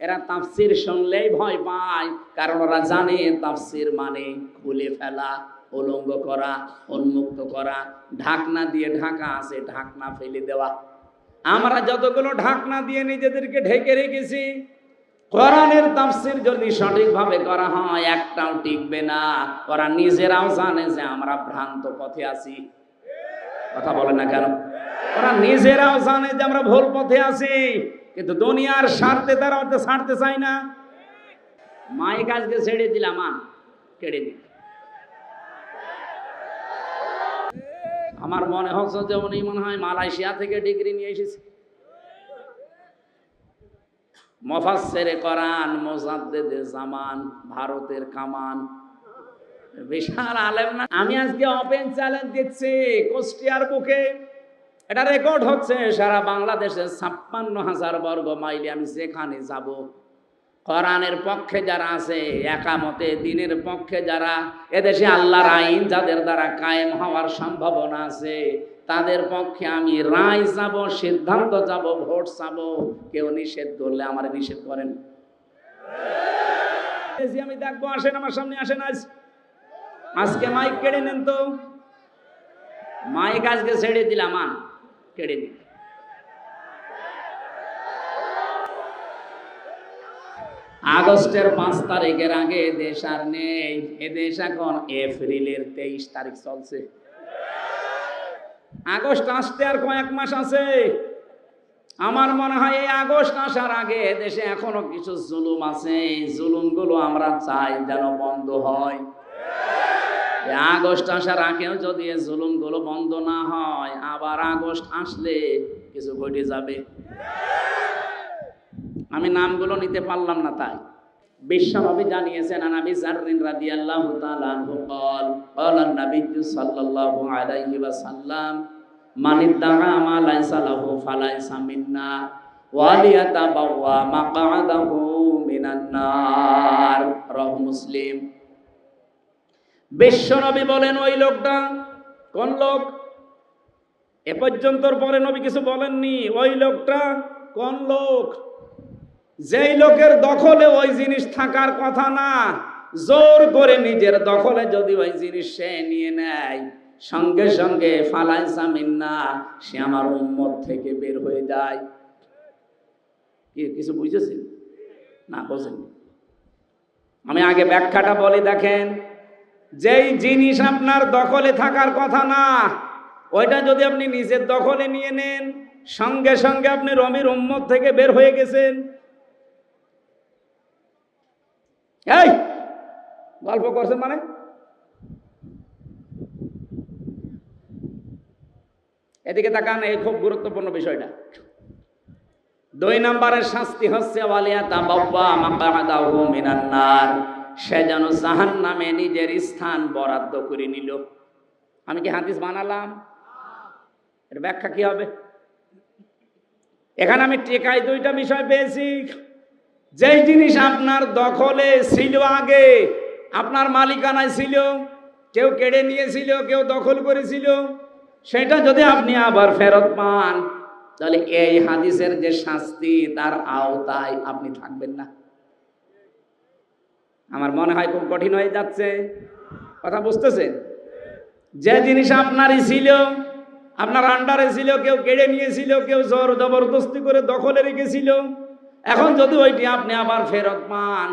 এরা তাফসির শুনলেই ভয় পায়, কারণ ওরা জানে তাফসির মানে খুলে ফেলা, উলঙ্গ করা, উন্মুক্ত করা, ঢাকনা দিয়ে ঢাকা আছে, ঢাকনা ফেলে দেওয়া। আমরা যতগুলো ঢাকনা দিয়ে নিজেদেরকে ঢেকে রেখেছি, কোরআনের তাফসির যদি সঠিকভাবে করা হয়, একটাও টিকবে না। ওরা নিজেরাও জানে যে আমরা ভ্রান্ত পথে আছি। কথা বলে না কেন? ওরা নিজেরাও জানে যে আমরা ভুল পথে আছি। কিন্তু দুনিয়ার স্বার্থে তারা হয়তো ছাড়তে চায় না। মায়ের কাজকে ছেড়ে দিলাম আন কেড়ে দিল আমার মনে হচ্ছে যে উনি মনে হয় মালয়েশিয়া থেকে ডিগ্রি নিয়ে এসেছে। মফাসেরে করান মোজাদ্দেদে জামান, ভারতের কামান। বিশাল আলেম না। আমি আজকে ওপেন চ্যালেঞ্জ দিচ্ছি কুষ্টিয়ার বুকে। এটা রেকর্ড হচ্ছে, সারা বাংলাদেশে ছাপ্পান্ন হাজার বর্গ মাইলে আমি যেখানে যাব, কোরআনের পক্ষে যারা আছে, একামতে, দিনের পক্ষে যারা, এদেশে আল্লাহর আইন যাদের দ্বারা কায়েম হওয়ার সম্ভাবনা আছে, তাদের পক্ষে আমি রায় যাব, সিদ্ধান্ত যাব, ভোট যাব কেউ নিষেধ করলে আমার নিষেধ করেন। আমি দেখব, আসেন আমার সামনে, আসেন আজ। আজকে মাইক কেড়ে নেন তো? মাইক আজকে ছেড়ে দিলাম কেড়ে দিন আগস্টের পাঁচ তারিখের আগে দেশ আর নেই। এ দেশ এখন এপ্রিলের তেইশ তারিখ চলছে। আগস্ট আসতে আর কয়েক মাস আছে। আমার মনে হয় এই আগস্ট আসার আগে দেশে এখনও কিছু জুলুম আছে। এই জুলুমগুলো আমরা চাই যেন বন্ধ হয়। আগস্ট আসার আগেও যদি এই জুলুমগুলো বন্ধ না হয় আবার আগস্ট আসলে কিছু ঘটে যাবে আমি নামগুলো নিতে পারলাম না তাই বিশ্বনবী জানিয়েছেন আনাবি জাররিন রাদিয়াল্লাহু তাআলা আনহু قال قال النبي صلى الله عليه وسلم من ادعى ما ليس له فليس منا وليتبوأ مقعده من النار রাহ মুসলিম বিশ্বনবী বলেন, ওই লোকটা কোন লোক? এ পর্যন্তর পরে নবী কিছু বলেননি, ওই লোকটা কোন লোক? যেই লোকের দখলে ওই জিনিস থাকার কথা না, জোর করে নিজের দখলে যদি ওই জিনিস সে নিয়ে নেয়, সঙ্গে সঙ্গে ফালাই সামিন না সে আমার উম্মত থেকে বের হয়ে যায়। কিছু বুঝেছেন? না বোঝেন আমি আগে ব্যাখ্যাটা বলি, দেখেন যেই জিনিস আপনার দখলে থাকার কথা না, ওইটা যদি আপনি নিজের দখলে নিয়ে নেন, সঙ্গে সঙ্গে আপনি রমির উম্মত থেকে বের হয়ে গেছেন। এই, গল্প করছেন মানে? এদিকে তাকান, এই খুব গুরুত্বপূর্ণ বিষয়টা। দুই নম্বরের শাস্তি হচ্ছে, ওয়ালিয়া তাবাব্বা মাকাদাহু মিনান নার। সে যেন জাহান নামে নিজের স্থান বরাদ্দ করে নিল। আমি কি হাদিস বানালাম? এর ব্যাখ্যা কি হবে? এখানে আমি টেকাই দুইটা বিষয় পেয়েছি। যেই জিনিস আপনার দখলে ছিল আগে, আপনার মালিকানায় ছিল, কেউ কেড়ে নিয়েছিল, কেউ দখল করেছিল, সেটা যদি আপনি আবার ফেরত পান, তাহলে এই হাদিসের যে শাস্তি, তার আওতায় আপনি থাকবেন না। আমার মনে হয় খুব কঠিন হয়ে যাচ্ছে। কথা বুঝতেছেন যে জিনিস আপনারই ছিল, আপনার আন্ডারে ছিল, কেউ কেড়ে নিয়েছিল, কেউ জোর জবরদস্তি করে দখলে রেখেছিল, এখন যদি ওইটি আপনি আবার ফেরত পান,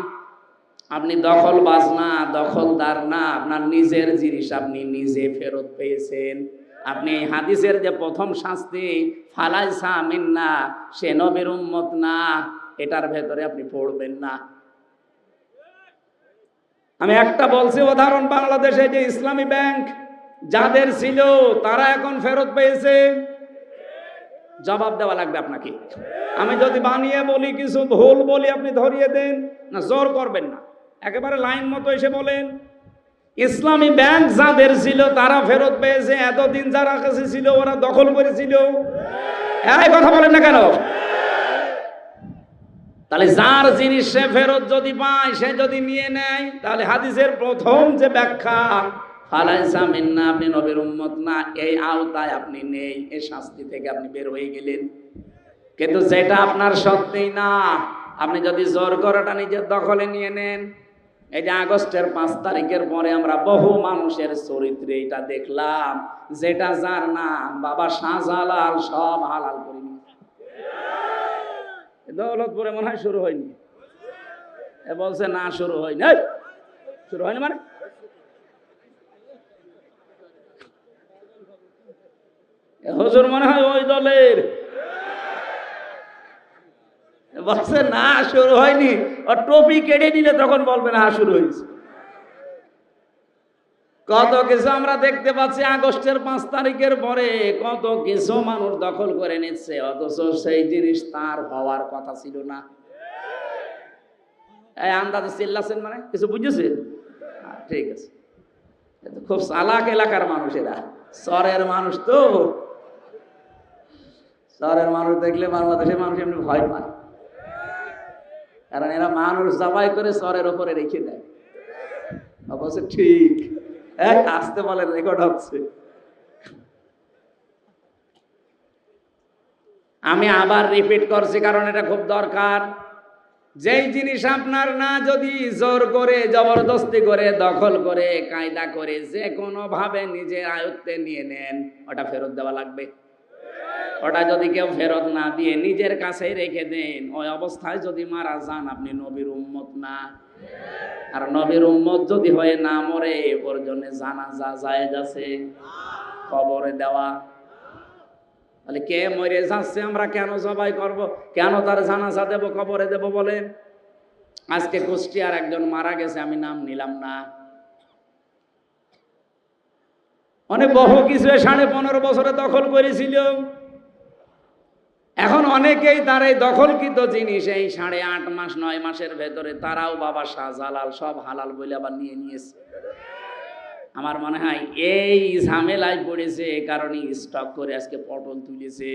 আপনি দখল বাজ না, দখলদার না, আপনার নিজের জিনিস আপনি নিজে ফেরত পেয়েছেন। আপনি হাদিসের যে প্রথম শাস্তি ফালাই সামিন না সে নবীর উম্মত না, এটার ভেতরে আপনি পড়বেন না। আমি একটা বলছি, উদাহরণ, বাংলাদেশে যে ইসলামী ব্যাংক যাদের ছিল, তারা এখন ফেরত পেয়েছে? জবাব দেওয়া লাগবে আপনাকে। আমি যদি বানিয়ে বলি, কিছু ভুল বলি, আপনি ধরিয়ে দেন। না, জোর করবেন না। একেবারে লাইন মতো এসে বলেন, ইসলামী ব্যাংক যাদের ছিল, তারা ফেরত পেয়েছে। এতদিন যারা কাছে ছিল, ওরা দখল করেছিল। এই কথা বলেন না কেন? তাহলে যার জিনিস সে ফেরত যদি পায়, সে যদি নিয়ে নেয়, তাহলে হাদিসের প্রথম যে ব্যাখ্যা, ফালাইসা মিন্না, আপনি নবীর উম্মত না, এই আওতায় আপনি নেই, এই শাস্তি থেকে আপনি বের হয়ে গেলেন। কিন্তু যেটা আপনার সত্যি না, আপনি যদি জোর করাটা নিজের দখলে নিয়ে নেন, এই যে আগস্টের পাঁচ তারিখের পরে আমরা বহু মানুষের চরিত্রে এটা দেখলাম, যেটা যার নাম, বাবা শাহজালাল সব হালাল করে দৌলতপুরে মনে হয় শুরু হয়নি। এ বলছে, না, শুরু হয়নি। শুরু হয়নি মানে? হজুর মনে হয় ওই দলের। বলছে, না, শুরু হয়নি। আর টপি কেটে নিলে তখন বলবে, না, শুরু হয়েছে। কত কিছু আমরা দেখতে পাচ্ছি আগস্টের পাঁচ তারিখের পরে, কত কিছু মানুষ দখল করে নিচ্ছে, অথচ সেই জিনিস তার হওয়ার কথা ছিল না। এই আন্দাজে চিল্লাছেন মানে? কিছু বুঝেছেন? ঠিক আছে। খুব চালাক এলাকার মানুষেরা শহরের মানুষ তো। শহরের মানুষ দেখলে বাংলাদেশের মানুষ এমনি ভয় পায়। কারণ এরা মানুষ জবাই করে শহরের ওপরে রেখে দেয়। অবশ্য ঠিক। আসতে রেকর্ড হচ্ছে। আমি আবার রিপিট করছি কারণ এটা খুব দরকার। যেই জিনিস আপনার না যদি জোর করে, জবরদস্তি করে, দখল করে, কায়দা করে, যে কোনো ভাবে নিজের আয়ত্তে নিয়ে নেন, ওটা ফেরত দেওয়া লাগবে। ওটা যদি কেউ ফেরত না দিয়ে নিজের কাছেই রেখে দেন, ওই অবস্থায় যদি মারা যান, আপনি নবীর উম্মত না। আর নবীর উম্মত যদি হয়ে না মরে ওর জন্য জানাজা জায়েজ আছে। কবরে দেওয়া। তাহলে কে মরে যাচ্ছে, আমরা কেন জবাই করব? কেন তার জানাজা দেব, কবরে দেব বলে আজকে কুষ্টিয়ার একজন মারা গেছে, আমি নাম নিলাম না। অনেক বহু কিছু সাড়ে পনেরো বছরে দখল করেছিল। এখন অনেকেই তার এই দখলকৃত জিনিস, এই সাড়ে আট মাস, নয় মাসের ভেতরে তারাও বাবা শাহজালাল সব হালাল বলে আবার নিয়ে নিয়েছে। আমার মনে হয় এই ঝামেলায় পড়েছে, এ কারণে স্টক করে আজকে পটল তুলেছে।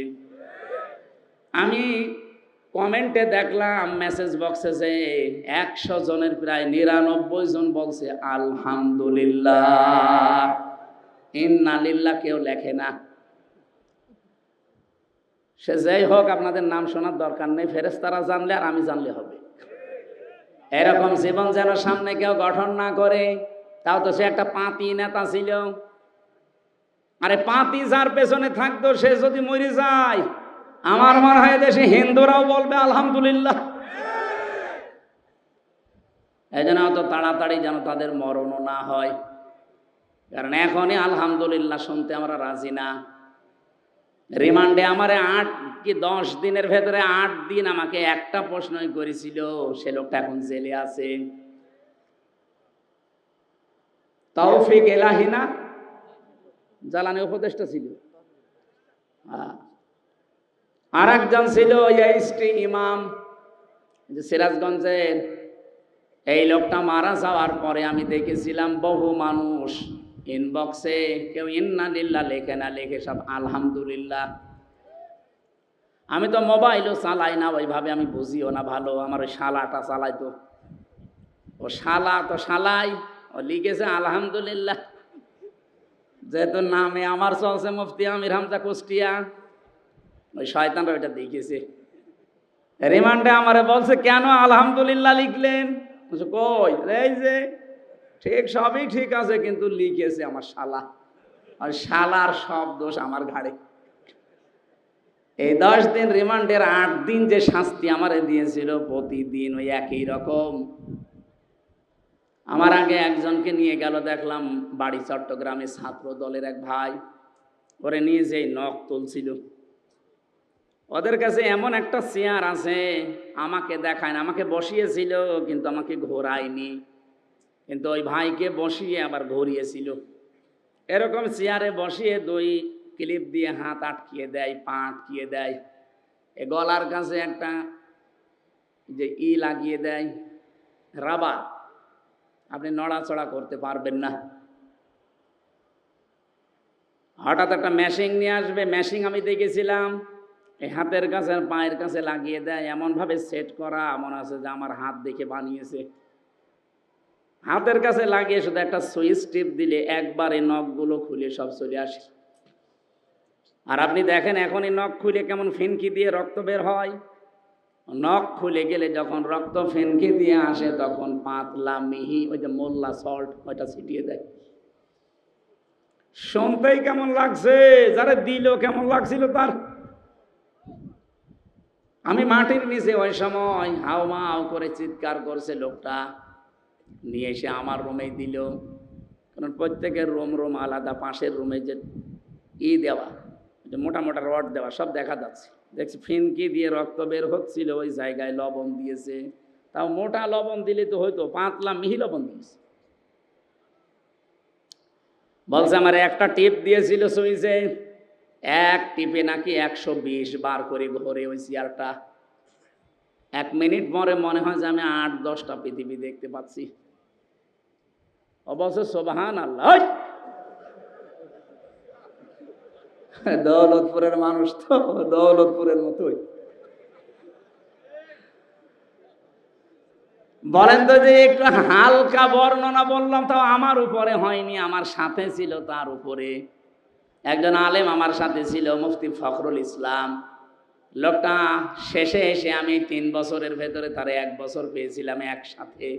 আমি কমেন্টে দেখলাম মেসেজ বক্সে যে একশো জনের প্রায় নিরানব্বই জন বলছে, আলহামদুলিল্লাহ। ইন্নালিল্লাহ কেউ লেখে না। সে যাই হোক, আপনাদের নাম শোনার দরকার নেই। ফেরেস্তারা জানলে আর আমি জানলে হবে। এরকম জীবন যেন সামনে কেউ গঠন না করে, তাও তো সে একটা পাতি নেতা ছিল। আরে পাতি যার পেছনে থাকতো, সে যদি মরে যায়, আমার মনে হয় দেশে হিন্দুরাও বলবে, আলহামদুলিল্লাহ। এই জন্য অত তাড়াতাড়ি যেন তাদের মরণও না হয়। কারণ এখনই আলহামদুলিল্লাহ শুনতে আমরা রাজি না। রিমান্ডে আমারে আট কি দশ দিনের ভেতরে আট দিন আমাকে একটা প্রশ্নই করেছিল, সে লোকটা এখন জেলে আছে। তৌফিক এলাহিনা জ্বালানি উপদেষ্টা ছিল। আর একজন ছিল ইয়াইস্টি ইমাম, যে সিরাজগঞ্জের। এই লোকটা মারা যাওয়ার পরে আমি দেখেছিলাম বহু মানুষ ইনবক্সে কেউ ইন্নালিল্লাহ লেখে না, লেখে সব আলহামদুলিল্লাহ আমি তো মোবাইলও চালাই না, ওইভাবে আমি বুঝিও না, ভালো। আমার ওই শালাটা চালাই তো। ও শালা তো শালাই, ও লিখেছে আলহামদুলিল্লাহ যেহেতু নামে আমার চলছে মুফতি আমির হামজা কুষ্টিয়া, ওই শয়তানরা ওইটা দেখেছে। রিমান্ডে আমারে বলছে, কেন আলহামদুলিল্লাহ লিখলেন? কই? এই যে ঠিক সবই ঠিক আছে, কিন্তু লিখেছে আমার শালা। আর শালার সব দোষ আমার ঘাড়ে। এই দশ দিন রিমান্ডের আট দিন যে শাস্তি আমারে দিয়েছিল, প্রতিদিন ওই একই রকম। আমার আগে একজনকে নিয়ে গেল, দেখলাম বাড়ি চট্টগ্রামে ছাত্র দলের এক ভাই, ওরে নিয়ে যেই নখ তুলছিল। ওদের কাছে এমন একটা চেয়ার আছে, আমাকে দেখায় না আমাকে বসিয়েছিল, কিন্তু আমাকে ঘোরায়নি। কিন্তু ওই ভাইকে বসিয়ে আবার ঘুরিয়েছিল। এরকম চেয়ারে বসিয়ে দুই ক্লিপ দিয়ে হাত আটকিয়ে দেয়, পা আটকিয়ে দেয়। এ গলার কাছে একটা যে ই লাগিয়ে দেয়, রাবার। আপনি নড়াচড়া করতে পারবেন না। হঠাৎ একটা মেশিং নিয়ে আসবে মেশিং আমি দেখেছিলাম এই হাতের কাছে আর পায়ের কাছে লাগিয়ে দেয়। এমনভাবে সেট করা, মনে আছে যে আমার হাত দেখে বানিয়েছে। হাতের কাছে লাগিয়ে শুধু একটা সুইচ টিপ দিলে একবারে নখগুলো খুলে সব চলে আসে। আর আপনি দেখেন এখন এই নখ খুলে কেমন ফিনকি দিয়ে রক্ত বের হয়। নখ খুলে গেলে যখন রক্ত ফেনকে দিয়ে আসে, তখন পাতলা, মিহি, ওই যে মোল্লা সল্ট, ওইটা ছিটিয়ে দেয়। শুনতেই কেমন লাগছে? যারা দিল কেমন লাগছিল তার। আমি মাটির নিচে ওই সময় হাও মাও করে চিৎকার করছে লোকটা। নিয়ে এসে আমার রুমে দিল। কারণ প্রত্যেকের রুম রুম আলাদা, পাশের রুমে যে ই দেওয়া, যে মোটা মোটা রড দেওয়া, সব দেখা যাচ্ছে। দেখছি ফিনকি দিয়ে রক্ত বের হচ্ছিল, ওই জায়গায় লবণ দিয়েছে। তাও মোটা লবণ দিলে তো হয়তো পাতলা মিহি লবণ দিয়েছে। বলছে, আমার একটা টিপ দিয়েছিল সুইচে এক টিপে নাকি একশো বিশ বার করে ঘরে ওই চেয়ারটা এক মিনিট পরে মনে হয় যে আমি আট, দশটা পৃথিবী দেখতে পাচ্ছি। অবশ্য সোবাহান আল্লাহ দৌলতপুরের মানুষ তো, দৌলতপুরের মতোই। বলেন তো যে একটু হালকা বর্ণনা বললাম, তাও আমার উপরে হয়নি, আমার সাথে ছিল তার উপরে। একজন আলেম আমার সাথে ছিল, মুফতি ফখরুল ইসলাম। লোকটা শেষে এসে আমি তিন বছরের ভেতরে তার এক বছর পেয়েছিলাম একসাথে।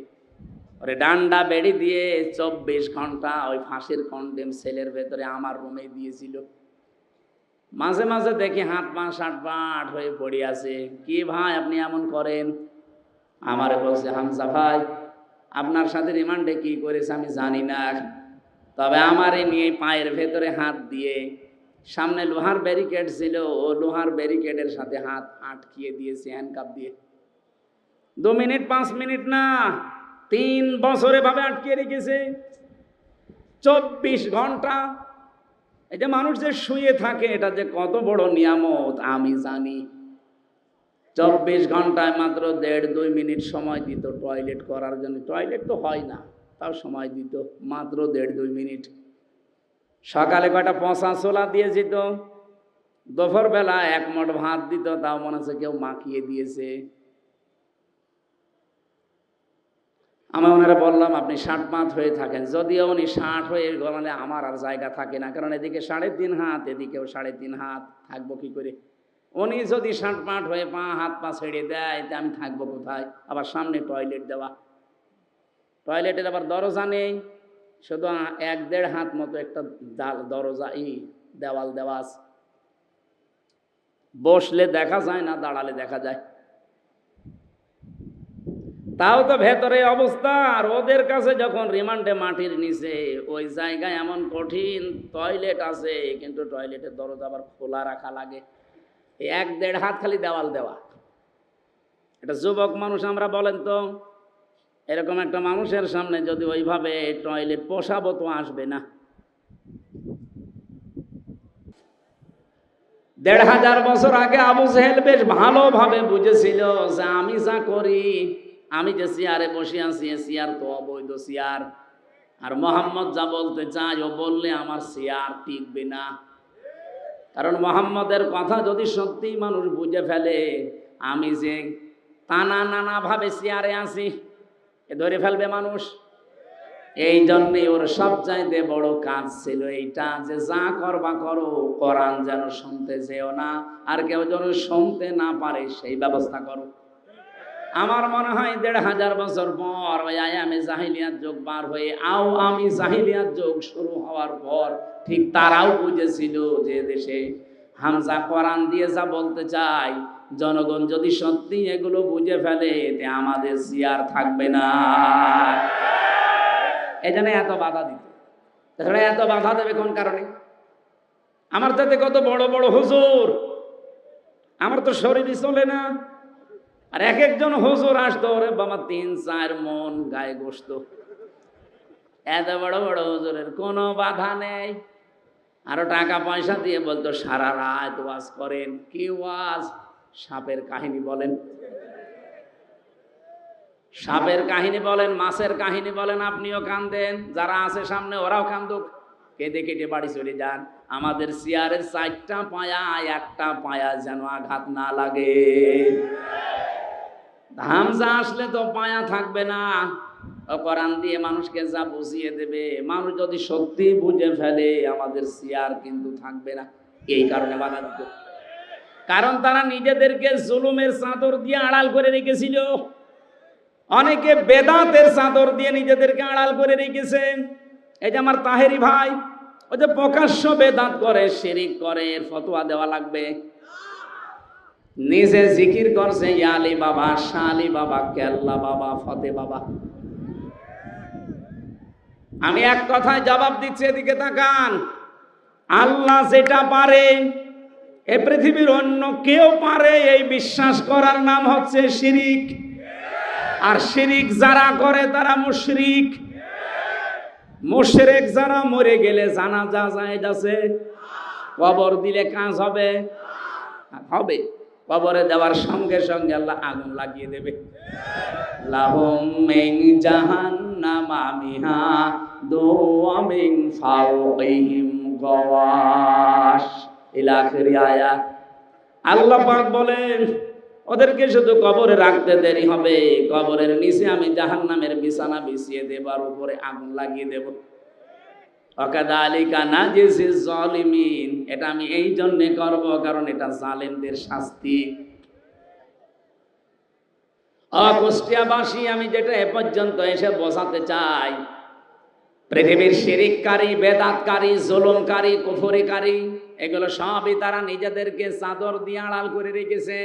ওরে ডান্ডা বেড়ি দিয়ে চব্বিশ ঘণ্টা ওই ফাঁসির কন্ডেম সেলের ভেতরে আমার রুমে দিয়েছিল। মাঝে মাঝে দেখি হাত পা ষাট পাট হয়ে পড়ে আছে। কি ভাই আপনি এমন করেন? আমার বলছে, হামজা ভাই, আপনার সাথে রিমান্ডে কি করেছে আমি জানি না। তবে আমারে নিয়ে পায়ের ভেতরে হাত দিয়ে সামনে লোহার ব্যারিকেড ছিল, ও লোহার ব্যারিকেডের সাথে হাত আটকিয়ে দিয়েছে হ্যান্ডকাপ দিয়ে। দু মিনিট, পাঁচ মিনিট না, তিন বছরে ভাবে আটকিয়ে রেখেছে। চব্বিশ ঘণ্টা এটা মানুষ যে শুয়ে থাকে, এটা যে কত বড় নিয়ামত, আমি জানি। চব্বিশ ঘন্টায় মাত্র দেড়, দুই মিনিট সময় দিত টয়লেট করার জন্য। টয়লেট তো হয় না, তাও সময় দিত, মাত্র দেড়, দুই মিনিট। সকালে কয়টা? পচা ছোলা দিয়েছিল দুপুর বেলা এক মোট ভাত দিত, তাও মনে হচ্ছে কেউ মাখিয়ে দিয়েছে। আমি ওনারা বললাম, আপনি ষাট পাঁচ হয়ে থাকেন। যদিও উনি ষাট হয়ে গলালে আমার আর জায়গা থাকে না, কারণ এদিকে সাড়ে তিন হাত, এদিকেও সাড়ে তিন হাত, থাকব কি করে? উনি যদি ষাট পাট হয়ে পা, হাত, পা ছেড়ে দেয়, তা আমি থাকব কোথায়? আবার সামনে টয়লেট দেওয়া। টয়লেটের আবার দরজা নেই। শুধু এক দেড় হাত মতো একটা জাল দরজা, ই, দেওয়াল দেওয়া আছে বসলে দেখা যায় না, দাঁড়ালে দেখা যায়। তাও তো ভেতরে অবস্থা, আর ওদের কাছে যখন রিমান্ডে মাটির নিচে, ওই জায়গায় এমন কঠিন টয়লেট আছে, কিন্তু টয়লেটের দরজা আবার খোলা রাখা লাগে। এক দেড় হাত খালি দেওয়াল দেওয়া। এটা যুবক মানুষ আমরা বলেন তো এরকম একটা মানুষের সামনে যদি ওইভাবে টয়লেট পোষাবো তো আসবে না। দেড় হাজার বছর আগে আবু সেহেল বেশ ভালোভাবে বুঝেছিল যে আমি যা করি, আমি যে চেয়ারে বসে আছি, এ চেয়ার তো অবৈধ চেয়ার। আর মোহাম্মদ যা বলতে চাই ও বললে আমার চেয়ার টিকবে না। কারণ মোহাম্মদের কথা যদি সত্যিই মানুষ বুঝে ফেলে, আমি যে টানা নানা ভাবে চেয়ারে আছি ধরে ফেলবে মানুষ। এই জন্যে ওর সব চাইতে বড় কাজ ছিল এইটা যে যা করবা করো, কোরআন যেন শুনতে যেও না, আর কেউ যেন শুনতে না পারে সেই ব্যবস্থা করো। আমার মনে হয় দেড় হাজার বছর পর ওই আয়ামে জাহিলিয়াত যোগ বার হয়ে আও আমি জাহিলিয়াত যোগ শুরু হওয়ার পর ঠিক তারাও বুঝেছিল যে দেশে হামজা কোরআন দিয়ে যা বলতে চাই, জনগণ যদি সত্যি এগুলো বুঝে ফেলে এতে আমাদের সিয়ার থাকবে না। এই জন্য এত বাধা দিত। তাছাড়া এত বাধা দেবে কোন কারণে? আমার তাতে কত বড় বড় হুজুর? আমার তো শরীরই চলে না। আর এক একজন হুজুর আসতো, ওরে বাবা, তিন, চার মন গায়ে গোস্ত এত বড় বড় হুজুরের কোনো বাধা নেই। আরও টাকা পয়সা দিয়ে বলতো, সারা রাত ওয়াজ করেন। কি ওয়াজ? সাপের কাহিনী বলেন। সাপের কাহিনী বলেন, মাছের কাহিনী বলেন, আপনিও কান্দেন, যারা আছে সামনে ওরাও কান্দুক। কেঁদে কেটে বাড়ি চলে যান। আমাদের চেয়ারের চারটা পায়া, একটা পায়া যেন আঘাত না লাগে। হামজা আসলে তো পায়া থাকবে না। কোরআন দিয়ে মানুষকে যা বুঝিয়ে দেবে, মানুষ যদি সত্যি বুঝে ফেলে, আমাদের চেয়ার কিন্তু থাকবে না। এই কারণে বাধা দিত। কারণ তারা নিজেদেরকে জুলুমের চাদর দিয়ে আড়াল করে রেখেছিল। অনেকে বেদাতের চাদর দিয়ে নিজেদেরকে আড়াল করে রেখেছে। এই যে আমার তাহেরি ভাই ওই যে প্রকাশ্য বেদাত করে, শিরিক করে, এর ফতোয়া দেওয়া লাগবে। নিজে জিকির করছে, ইয়ালি বাবা, শালি বাবা, কেল্লা বাবা, ফতে বাবা। আমি এক কথায় জবাব দিচ্ছি, এদিকে তাকান। আল্লাহ যেটা পারে, এ পৃথিবীর অন্য কেউ পারে, এই বিশ্বাস করার নাম হচ্ছে শিরিক। আর শিরিক যারা করে, তারা মুশরিক। মুশরিক যারা মরে গেলে জানা যা যায় যাচ্ছে কবর দিলে কাজ হবে। হবে। কবরে দেওয়ার সঙ্গে সঙ্গে আল্লাহ আগুন লাগিয়ে দেবে। লাহুম মিন ফাওকিহিম গাওয়াশ। আয়াত আল্লাহ পাক বলেন, ওদেরকে শুধু কবরে রাখতে দেরি হবে। কবরের নিচে আমি জাহান্নামের বিছানা বিছিয়ে দেব আর উপরে আগুন লাগিয়ে দেব। অকাদালিকা নাজিসি জালিমিন। এটা আমি এই জন্যে করব কারণ এটা জালেমদের শাস্তি। অকুষ্টিয়াবাসী আমি যেটা এ পর্যন্ত এসে বসাতে চাই, পৃথিবীর শিরিককারী, বেদাতকারী, জুলুমকারী, কুফরিকারী, এগুলো সবই তারা নিজেদেরকে চাদর দিয়ে আড়াল করে রেখেছে।